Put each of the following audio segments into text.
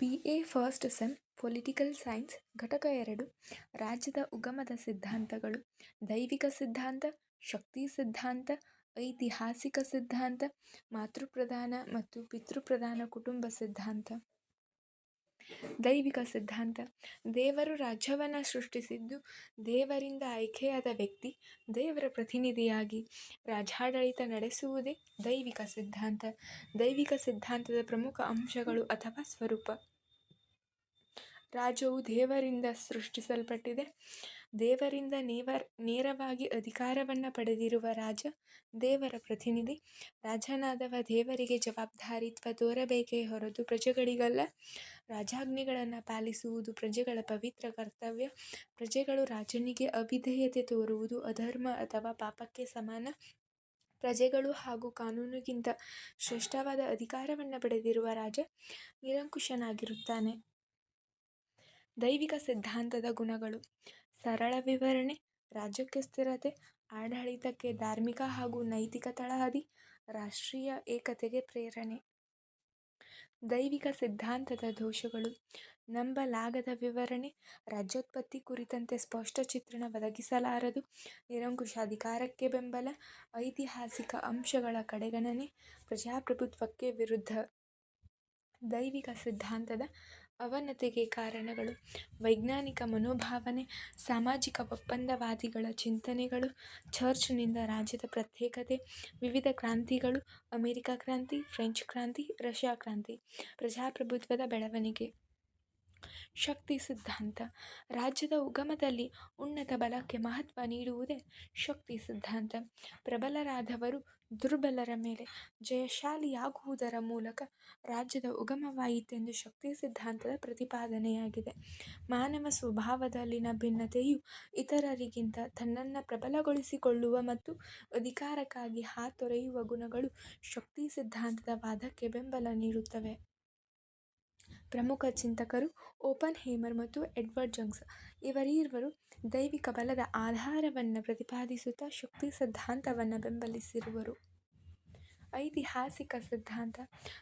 B A first sem political science ಘಟಕ ಎರಡು, ರಾಜ್ಯದ ಉಗಮದ ಸಿದ್ಧಾಂತಗಳು, ದೈವಿಕ ಸಿದ್ಧಾಂತ, ಶಕ್ತಿ ಸಿದ್ಧಾಂತ, ಐತಿಹಾಸಿಕ ಸಿದ್ಧಾಂತ, ಮಾತೃಪ್ರಧಾನ ಮತ್ತು ಪಿತೃಪ್ರಧಾನ ಕುಟುಂಬ ಸಿದ್ಧಾಂತ. ದೈವಿಕ ಸಿದ್ಧಾಂತ. ದೇವರು ರಾಜ್ಯವನ್ನು ಸೃಷ್ಟಿಸಿದ್ದು ದೇವರಿಂದ ಆಯ್ಕೆಯಾದ ವ್ಯಕ್ತಿ, ದೇವರ ಪ್ರತಿನಿಧಿಯಾಗಿ ರಾಜ್ಯಾಡಳಿತ ನಡೆಸುವುದೇ ದೈವಿಕ ಸಿದ್ಧಾಂತ. ದೈವಿಕ ಸಿದ್ಧಾಂತದ ಪ್ರಮುಖ ಅಂಶಗಳು ಅಥವಾ ಸ್ವರೂಪ. ರಾಜ್ಯವು ದೇವರಿಂದ ಸೃಷ್ಟಿಸಲ್ಪಟ್ಟಿದೆ. ದೇವರಿಂದ ನೇವರ್ ನೇರವಾಗಿ ಅಧಿಕಾರವನ್ನು ಪಡೆದಿರುವ ರಾಜ, ದೇವರ ಪ್ರತಿನಿಧಿ. ರಾಜನಾದವ ದೇವರಿಗೆ ಜವಾಬ್ದಾರಿತ್ವ ತೋರಬೇಕೇ ಹೊರತು ಪ್ರಜೆಗಳಿಗಲ್ಲ. ರಾಜಾಜ್ಞೆಗಳನ್ನು ಪಾಲಿಸುವುದು ಪ್ರಜೆಗಳ ಪವಿತ್ರ ಕರ್ತವ್ಯ. ಪ್ರಜೆಗಳು ರಾಜನಿಗೆ ಅವಿಧೇಯತೆ ತೋರುವುದು ಅಧರ್ಮ ಅಥವಾ ಪಾಪಕ್ಕೆ ಸಮಾನ. ಪ್ರಜೆಗಳು ಹಾಗೂ ಕಾನೂನಿಗಿಂತ ಶ್ರೇಷ್ಠವಾದ ಅಧಿಕಾರವನ್ನು ಪಡೆದಿರುವ ರಾಜ ನಿರಂಕುಶನಾಗಿರುತ್ತಾನೆ. ದೈವಿಕ ಸಿದ್ಧಾಂತದ ಗುಣಗಳು. ಸರಳ ವಿವರಣೆ, ರಾಜ್ಯಕ್ಕೆ ಸ್ಥಿರತೆ, ಆಡಳಿತಕ್ಕೆ ಧಾರ್ಮಿಕ ಹಾಗೂ ನೈತಿಕ ತಳಹದಿ, ರಾಷ್ಟ್ರೀಯ ಏಕತೆಗೆ ಪ್ರೇರಣೆ. ದೈವಿಕ ಸಿದ್ಧಾಂತದ ದೋಷಗಳು, ನಂಬಲಾಗದ ವಿವರಣೆ, ರಾಜ್ಯೋತ್ಪತ್ತಿ ಕುರಿತಂತೆ ಸ್ಪಷ್ಟ ಚಿತ್ರಣ ಒದಗಿಸಲಾರದು, ನಿರಂಕುಶ ಅಧಿಕಾರಕ್ಕೆ ಬೆಂಬಲ, ಐತಿಹಾಸಿಕ ಅಂಶಗಳ ಕಡೆಗಣನೆ, ಪ್ರಜಾಪ್ರಭುತ್ವಕ್ಕೆ ವಿರುದ್ಧ ದೈವಿಕ ಸಿದ್ಧಾಂತದ ಅವನತಿಗೆ ಕಾರಣಗಳು. ವೈಜ್ಞಾನಿಕ ಮನೋಭಾವನೆ, ಸಾಮಾಜಿಕ ಒಪ್ಪಂದವಾದಿಗಳ ಚಿಂತನೆಗಳು, ಚರ್ಚ್ನಿಂದ ರಾಜ್ಯದ ಪ್ರತ್ಯೇಕತೆ, ವಿವಿಧ ಕ್ರಾಂತಿಗಳು, ಅಮೆರಿಕ ಕ್ರಾಂತಿ, ಫ್ರೆಂಚ್ ಕ್ರಾಂತಿ, ರಷ್ಯಾ ಕ್ರಾಂತಿ, ಪ್ರಜಾಪ್ರಭುತ್ವದ ಬೆಳವಣಿಗೆ. ಶಕ್ತಿ ಸಿದ್ಧಾಂತ. ರಾಜ್ಯದ ಉಗಮದಲ್ಲಿ ಉನ್ನತ ಬಲಕ್ಕೆ ಮಹತ್ವ ನೀಡುವುದೇ ಶಕ್ತಿ ಸಿದ್ಧಾಂತ. ಪ್ರಬಲರಾದವರು ದುರ್ಬಲರ ಮೇಲೆ ಜಯಶಾಲಿಯಾಗುವುದರ ಮೂಲಕ ರಾಜ್ಯದ ಉಗಮವಾಯಿತೆಂದು ಶಕ್ತಿ ಸಿದ್ಧಾಂತದ ಪ್ರತಿಪಾದನೆಯಾಗಿದೆ. ಮಾನವ ಸ್ವಭಾವದಲ್ಲಿನ ಭಿನ್ನತೆಯು ಇತರರಿಗಿಂತ ತನ್ನನ್ನು ಪ್ರಬಲಗೊಳಿಸಿಕೊಳ್ಳುವ ಮತ್ತು ಅಧಿಕಾರಕ್ಕಾಗಿ ಹಾತೊರೆಯುವ ಗುಣಗಳು ಶಕ್ತಿ ಸಿದ್ಧಾಂತದ ವಾದಕ್ಕೆ ಬೆಂಬಲ ನೀಡುತ್ತವೆ. ಪ್ರಮುಖ ಚಿಂತಕರು ಓಪನ್ ಹೇಮರ್ ಮತ್ತು ಎಡ್ವರ್ಡ್ ಜಂಗ್ಸ್ ಇವರೀರ್ವರು ದೈವಿಕ ಬಲದ ಆಧಾರವನ್ನು ಪ್ರತಿಪಾದಿಸುತ್ತಾ ಶಕ್ತಿ ಸಿದ್ಧಾಂತವನ್ನು ಬೆಂಬಲಿಸಿರುವರು. ಐತಿಹಾಸಿಕ ಸಿದ್ಧಾಂತ.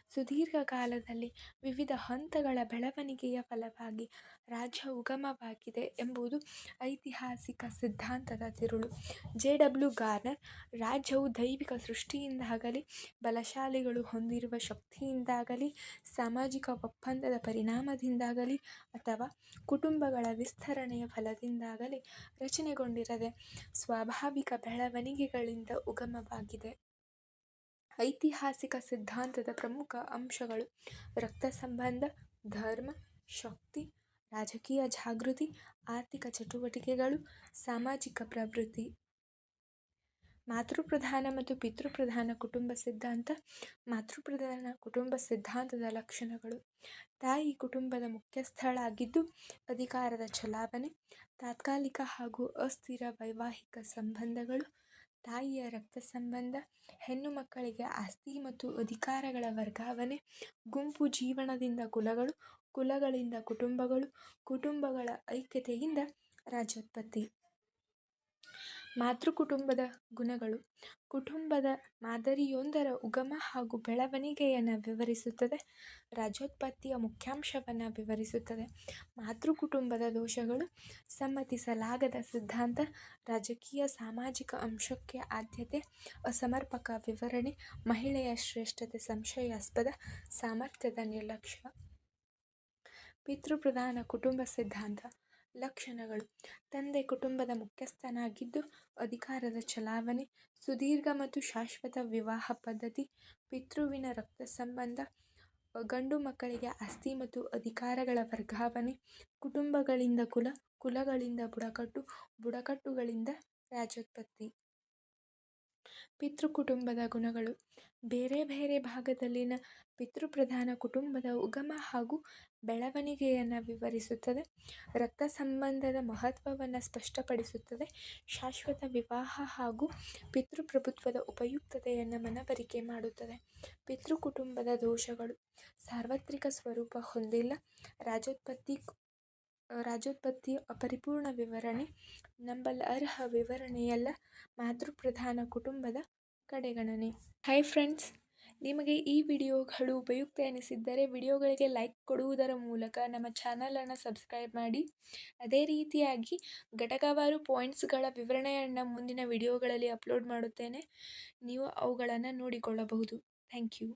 ಸುದೀರ್ಘ ಕಾಲದಲ್ಲಿ ವಿವಿಧ ಹಂತಗಳ ಬೆಳವಣಿಗೆಯ ಫಲವಾಗಿ ರಾಜ್ಯ ಉಗಮವಾಗಿದೆ ಎಂಬುದು ಐತಿಹಾಸಿಕ ಸಿದ್ಧಾಂತದ ತಿರುಳು. ಜೆ. ಡಬ್ಲ್ಯೂ. ಗಾರ್ನರ್, ರಾಜ್ಯವು ದೈವಿಕ ಸೃಷ್ಟಿಯಿಂದಾಗಲಿ, ಬಲಶಾಲಿಗಳು ಹೊಂದಿರುವ ಶಕ್ತಿಯಿಂದಾಗಲಿ, ಸಾಮಾಜಿಕ ಒಪ್ಪಂದದ ಪರಿಣಾಮದಿಂದಾಗಲಿ ಅಥವಾ ಕುಟುಂಬಗಳ ವಿಸ್ತರಣೆಯ ಫಲದಿಂದಾಗಲಿ ರಚನೆಗೊಂಡಿರದೆ ಸ್ವಾಭಾವಿಕ ಬೆಳವಣಿಗೆಗಳಿಂದ ಉಗಮವಾಗಿದೆ. ಐತಿಹಾಸಿಕ ಸಿದ್ಧಾಂತದ ಪ್ರಮುಖ ಅಂಶಗಳು ರಕ್ತ ಸಂಬಂಧ, ಧರ್ಮ, ಶಕ್ತಿ, ರಾಜಕೀಯ ಜಾಗೃತಿ, ಆರ್ಥಿಕ ಚಟುವಟಿಕೆಗಳು, ಸಾಮಾಜಿಕ ಪ್ರವೃತ್ತಿ. ಮಾತೃಪ್ರಧಾನ ಮತ್ತು ಪಿತೃಪ್ರಧಾನ ಕುಟುಂಬ ಸಿದ್ಧಾಂತ, ಮಾತೃಪ್ರಧಾನ ಕುಟುಂಬ ಸಿದ್ಧಾಂತದ ಲಕ್ಷಣಗಳು. ತಾಯಿ ಕುಟುಂಬದ ಮುಖ್ಯಸ್ಥಳಾಗಿದ್ದು ಅಧಿಕಾರದ ಚಲಾವಣೆ, ತಾತ್ಕಾಲಿಕ ಹಾಗೂ ಅಸ್ಥಿರ ವೈವಾಹಿಕ ಸಂಬಂಧಗಳು ತಾಯಿಯ ರಕ್ತ ಸಂಬಂಧ, ಹೆಣ್ಣು ಮಕ್ಕಳಿಗೆ ಆಸ್ತಿ ಮತ್ತು ಅಧಿಕಾರಗಳ ವರ್ಗಾವಣೆ, ಗುಂಪು ಜೀವನದಿಂದ ಕುಲಗಳು, ಕುಲಗಳಿಂದ ಕುಟುಂಬಗಳು, ಕುಟುಂಬಗಳ ಐಕ್ಯತೆಯಿಂದ ರಾಜ್ಯೋತ್ಪತ್ತಿ. ಮಾತೃಕುಟುಂಬದ ಗುಣಗಳು. ಕುಟುಂಬದ ಮಾದರಿಯೊಂದರ ಉಗಮ ಹಾಗೂ ಬೆಳವಣಿಗೆಯನ್ನು ವಿವರಿಸುತ್ತದೆ. ರಾಜ್ಯೋತ್ಪತ್ತಿಯ ಮುಖ್ಯಾಂಶವನ್ನು ವಿವರಿಸುತ್ತದೆ. ಮಾತೃ ಕುಟುಂಬದ ದೋಷಗಳು ಸಮ್ಮತಿಸಲಾಗದ ಸಿದ್ಧಾಂತ, ರಾಜಕೀಯ ಸಾಮಾಜಿಕ ಅಂಶಕ್ಕೆ ಆದ್ಯತೆ, ಅಸಮರ್ಪಕ ವಿವರಣೆ, ಮಹಿಳೆಯ ಶ್ರೇಷ್ಠತೆ ಸಂಶಯಾಸ್ಪದ ಸಾಮರ್ಥ್ಯದ ನಿರ್ಲಕ್ಷ್ಯ. ಪಿತೃಪ್ರಧಾನ ಕುಟುಂಬ ಸಿದ್ಧಾಂತ. ಲಕ್ಷಣಗಳು. ತಂದೆ ಕುಟುಂಬದ ಮುಖ್ಯಸ್ಥನಾಗಿದ್ದು, ಅಧಿಕಾರದ ಚಲಾವಣೆ, ಸುದೀರ್ಘ ಮತ್ತು ಶಾಶ್ವತ ವಿವಾಹ ಪದ್ಧತಿ, ಪಿತೃವಿನ ರಕ್ತ ಸಂಬಂಧ, ಗಂಡು ಮಕ್ಕಳಿಗೆ ಆಸ್ತಿ ಮತ್ತು ಅಧಿಕಾರಗಳ ವರ್ಗಾವಣೆ, ಕುಟುಂಬಗಳಿಂದ ಕುಲ, ಕುಲಗಳಿಂದ ಬುಡಕಟ್ಟು, ಬುಡಕಟ್ಟುಗಳಿಂದ ರಾಜೋತ್ಪತ್ತಿ. ಪಿತೃ ಕುಟುಂಬದ ಗುಣಗಳು. ಬೇರೆ ಬೇರೆ ಭಾಗದಲ್ಲಿನ ಪಿತೃಪ್ರಧಾನ ಕುಟುಂಬದ ಉಗಮ ಹಾಗೂ ಬೆಳವಣಿಗೆಯನ್ನು ವಿವರಿಸುತ್ತದೆ. ರಕ್ತ ಸಂಬಂಧದ ಮಹತ್ವವನ್ನು ಸ್ಪಷ್ಟಪಡಿಸುತ್ತದೆ. ಶಾಶ್ವತ ವಿವಾಹ ಹಾಗೂ ಪಿತೃಪ್ರಭುತ್ವದ ಉಪಯುಕ್ತತೆಯನ್ನು ಮನವರಿಕೆ ಮಾಡುತ್ತದೆ. ಪಿತೃಕುಟುಂಬದ ದೋಷಗಳು ಸಾರ್ವತ್ರಿಕ ಸ್ವರೂಪ ಹೊಂದಿಲ್ಲ. ರಾಜೋತ್ಪತ್ತಿ ರಾಜೋತ್ಪತ್ತಿಯ ಅಪರಿಪೂರ್ಣ ವಿವರಣೆ, ನಂಬಲರ್ಹ ವಿವರಣೆಯಲ್ಲ. ಮಾತೃಪ್ರಧಾನ ಕುಟುಂಬದ ಕಡೆಗಣನೆ. ಹಾಯ್ ಫ್ರೆಂಡ್ಸ್ ನಿಮಗೆ ಈ ವಿಡಿಯೋಗಳು ಉಪಯುಕ್ತ ಎನಿಸಿದ್ದರೆ ವಿಡಿಯೋಗಳಿಗೆ ಲೈಕ್ ಕೊಡುವುದರ ಮೂಲಕ ನಮ್ಮ ಚಾನಲನ್ನು ಸಬ್ಸ್ಕ್ರೈಬ್ ಮಾಡಿ. ಅದೇ ರೀತಿಯಾಗಿ ಘಟಕವಾರು ಪಾಯಿಂಟ್ಸ್ಗಳ ವಿವರಣೆಯನ್ನು ಮುಂದಿನ ವಿಡಿಯೋಗಳಲ್ಲಿ ಅಪ್ಲೋಡ್ ಮಾಡುತ್ತೇನೆ. ನೀವು ಅವುಗಳನ್ನು ನೋಡಿಕೊಳ್ಳಬಹುದು. Thank you